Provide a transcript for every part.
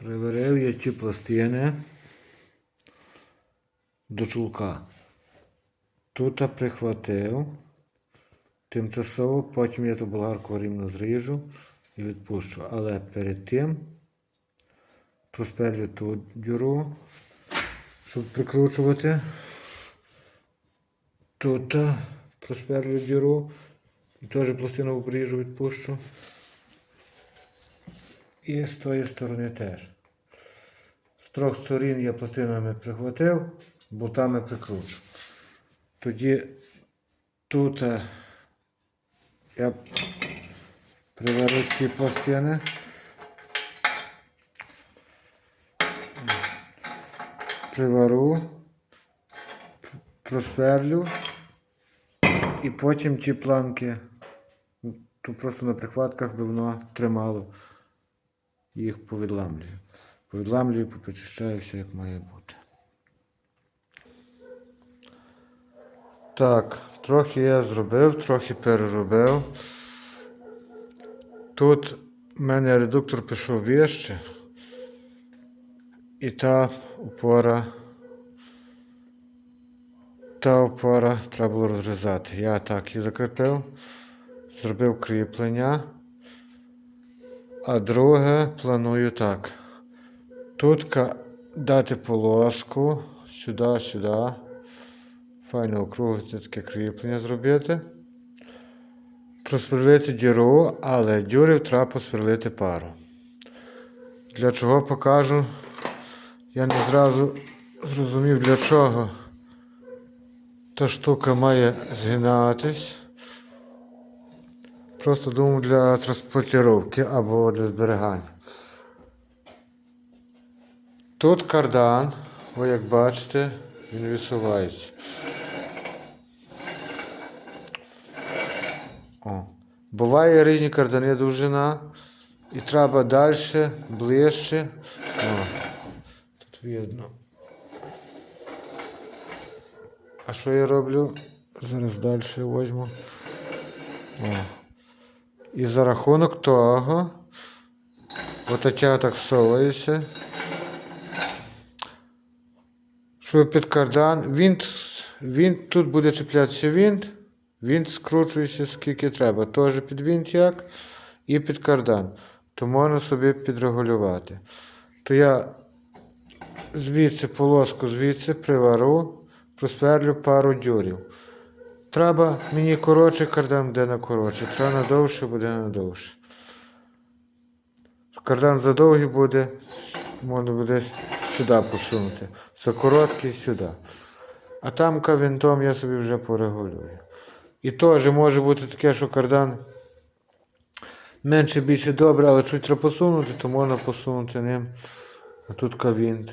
Приварив я ці пластини до чулка. Тут прихватив. Тимчасово, потім я ту болгарку рівно зріжу і відпущу. Але перед тим просперлю ту дюру, щоб прикручувати. Тут просперлю дюру і теж пластину обріжу, відпущу. І з тої сторони теж. З трьох сторін я пластинами прихватив, болтами прикручу. Тоді тут е, я приварю ці пластини. Привару, просперлю і потім ті планки, тут просто на прихватках би воно тримало їх повідламлюю. Повідламлюю, попочищаю все як має бути. Так, трохи я зробив, трохи переробив. Тут в мене редуктор пішов вище. І та опора. Та опора треба було розрізати. Я так її закріпив, зробив кріплення. А друге планую так. Тут дати полоску сюди, сюди. Файно округлити таке кріплення зробити. Просверлити діру, але дюрів треба посверлити пару. Для чого покажу? Я не зразу зрозумів для чого та штука має згинатись. Просто думав для транспортировки або для зберігання. Тут кардан, ви як бачите, він висувається. О. Буває різні кардани довжина. І треба далі, ближче. О. Тут видно. А що я роблю? Зараз далі возьму. О. І за рахунок того, отача так совається. Що під кардан, вінт, вінт тут буде чіплятися вінт, вінт скручується скільки треба. Теж під вінт як і під кардан. То можна собі підрегулювати. То я звідси полоску звідси привару, просверлю пару дюрів. Треба мені коротший кардан буде на коротше. Треба на довше буде на довше. Кардан за довгий буде, можна буде сюди посунути. За короткий сюди. А там кавінтом я собі вже порегулюю. І теж може бути таке, що кардан менше більше добре, але чуть треба посунути, то можна посунути ним. А тут кавінт.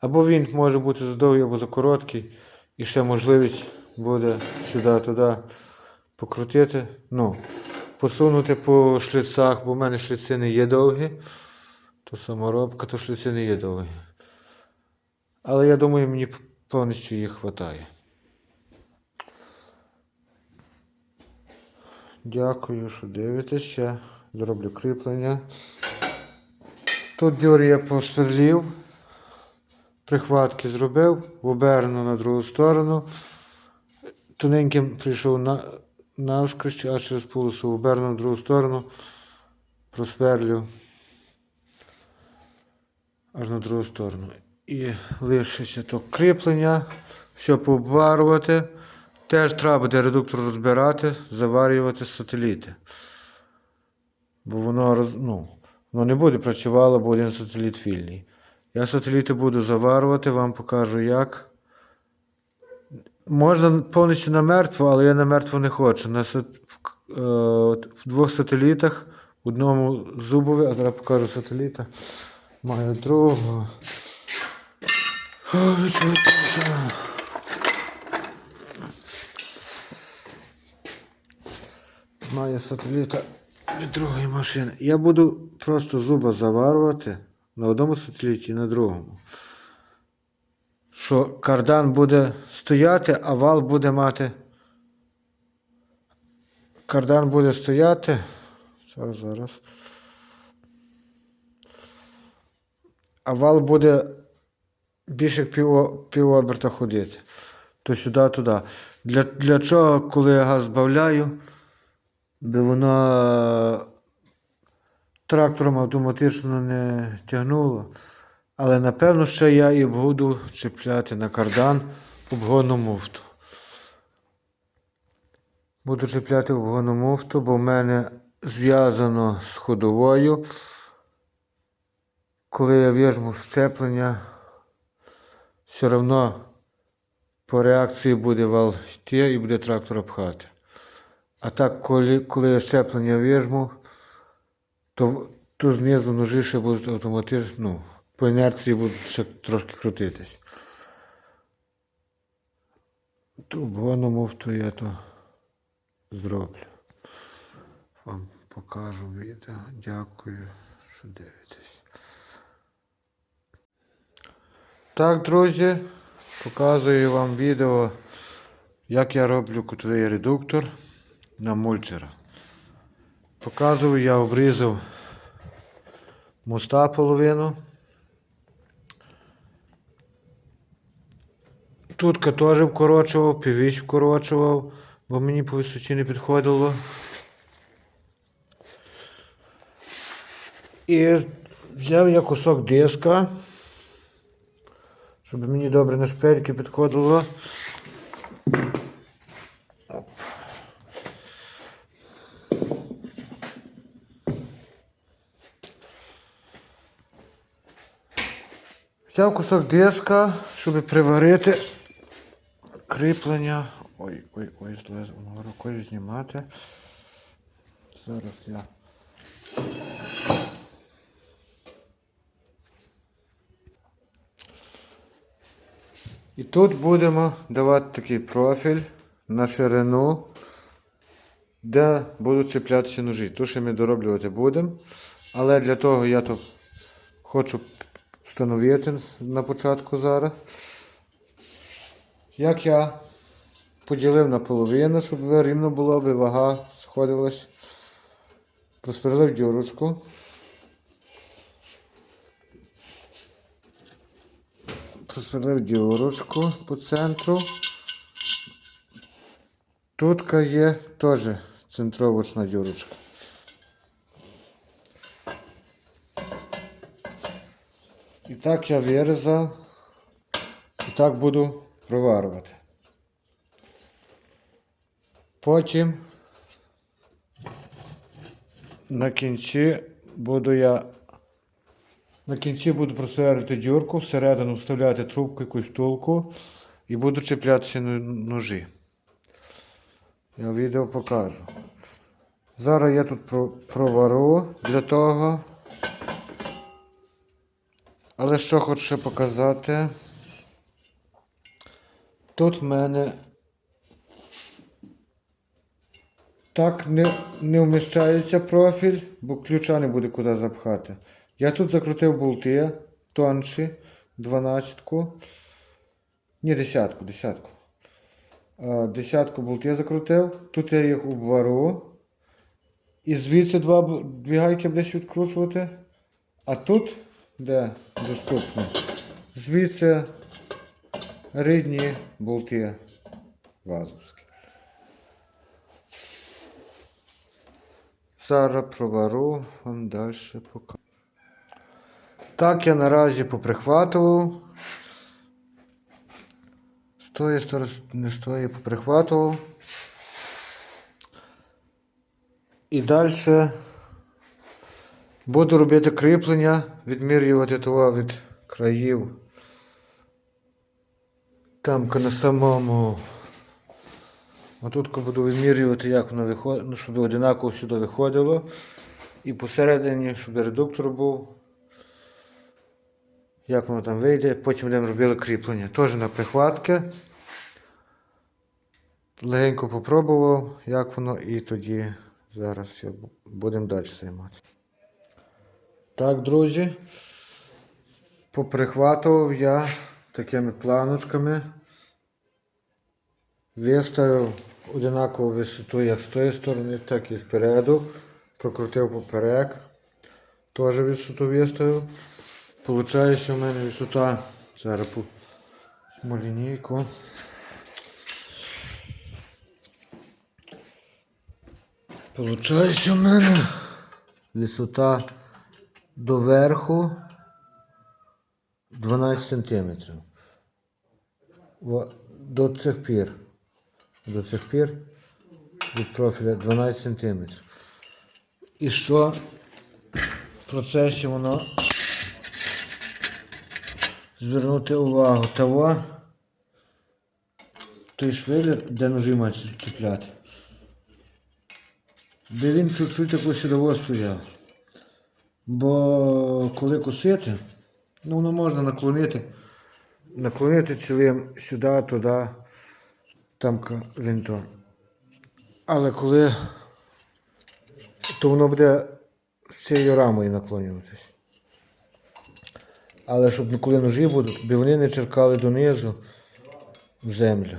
Або вінт може бути за довгий, або за короткий. І ще можливість буде сюди-туди покрутити. Ну, посунути по шліцах, бо в мене шліци не є довгі. То саморобка, то шліци не є довгі. Але я думаю, мені повністю їх вистачає. Дякую, що дивитесь. Ще зроблю кріплення. Тут дюр я посверлів. Прихватки зробив, оберну на другу сторону. Тоненьким прийшов на, навскрізь, а через полосу оберну на другу сторону, просверлю аж на другу сторону. І лишиться то кріплення, все пообварювати. Теж треба буде редуктор розбирати, заварювати сателіти. Бо воно, ну, воно не буде працювало, бо один сателіт вільний. Я сателіти буду заварювати, вам покажу як. Можна повністю на мертву, але я на мертву не хочу. На сат... в е, в двох сателітах, в одному зубові, а зараз покажу сателіта. Маю другого. Це? Маю сателіта від другої машини. Я буду просто зуба заварювати на одному сателіті і на другому. Що кардан буде стояти, а вал буде мати. Кардан буде стояти. Зараз, зараз. а вал буде більше як пів, оберта ходити. То сюди, туди. Для, для чого, коли я газ збавляю, би воно трактором автоматично не тягнуло. Але напевно ще я і буду чіпляти на кардан обгонну муфту. Буду чіпляти обгонну муфту, бо в мене зв'язано з ходовою. Коли я в'їжджу щеплення, все одно по реакції буде вал йти і буде трактор обхати. А так, коли, коли я щеплення в'їжджу, то, то знизу ножі ще будуть автоматично, ну, по інерції будуть ще трошки крутитись. Ту обгонну муфту я то зроблю. Вам покажу відео. Дякую, що дивитесь. Так, друзі, показую вам відео, як я роблю кутовий редуктор на мульчера. Показую, я обрізав моста половину. Тут теж вкорочував, півіч вкорочував, бо мені по висоті не підходило. І взяв я кусок диска, щоб мені добре на шпильки підходило. Взяв кусок диска, щоб приварити кріплення. Ой, ой, ой, злез воно рукою знімати. Зараз я. І тут будемо давати такий профіль на ширину, де будуть чіплятися ножі. Тут ще ми дороблювати будемо. Але для того я то хочу встановити на початку зараз. Як я поділив на половину, щоб рівно було, аби вага сходилась. Просверлив дюрочку. Просверлив дюрочку по центру. Тут є теж центровочна дюрочка. І так я вирізав. І так буду проварювати. Потім на кінці буду я на кінці буду просверлювати дюрку, всередину вставляти трубку якусь втулку і буду чіплятися на ножі. Я відео покажу. Зараз я тут провару для того. Але що хочу показати. Тут в мене так не, не вміщається профіль, бо ключа не буде куди запхати. Я тут закрутив болти тонші, 12-ку. Ні, десятку, десятку. А, Десятку болти закрутив. Тут я їх обвару. І звідси два, дві гайки будеш відкручувати. А тут, де доступно, звідси рідні болти вазовські. Зараз провару, вам далі покажу. Так я наразі поприхватував. З не з поприхватував. І далі буду робити кріплення, відмірювати того від країв. Там на самому. А тут буду відмірювати, як воно виходить, ну, щоб одинаково сюди виходило. І посередині, щоб редуктор був. Як воно там вийде, потім будемо робити кріплення. Теж на прихватки. Легенько попробував, як воно, і тоді зараз будемо далі займатися. Так, друзі. Поприхватував я такими планочками. Виставив одинакову висоту як з тої сторони, так і спереду. Прокрутив поперек. Теж висоту виставив. Получається у мене висота. Зараз по лінійку. Получається у мене висота до верху 12 сантиметрів. О, До цих пір. До цих пір від профіля 12 сантиметрів. І що в процесі воно звернути увагу того, той швелер, де ножі мають чіпляти. Де він чуть-чуть таку сюди стояв. Бо коли косити, ну воно можна наклонити, наклонити цілим сюди, туди, там ка- винтом. Але коли то воно буде цією рамою наклонюватись. Але щоб коли ножі будуть, би вони не черкали донизу в землю.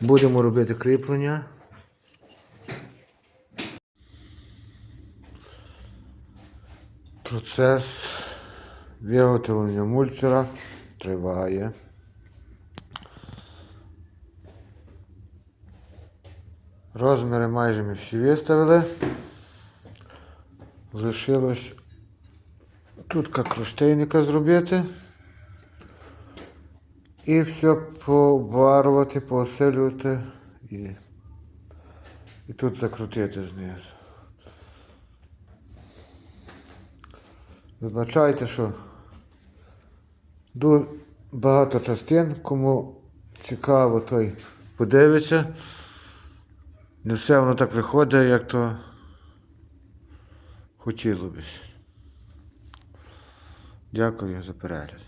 Будемо робити кріплення. Процес виготовлення мульчера триває. Розміри майже ми всі виставили. Лишилось тут кронштейника зробити. І все побарувати, посилювати і, і тут закрутити знизу. Вибачайте, що багато частин, кому цікаво, той подивиться. Не все воно так виходить, як то хотіло б. Дякую за перегляд.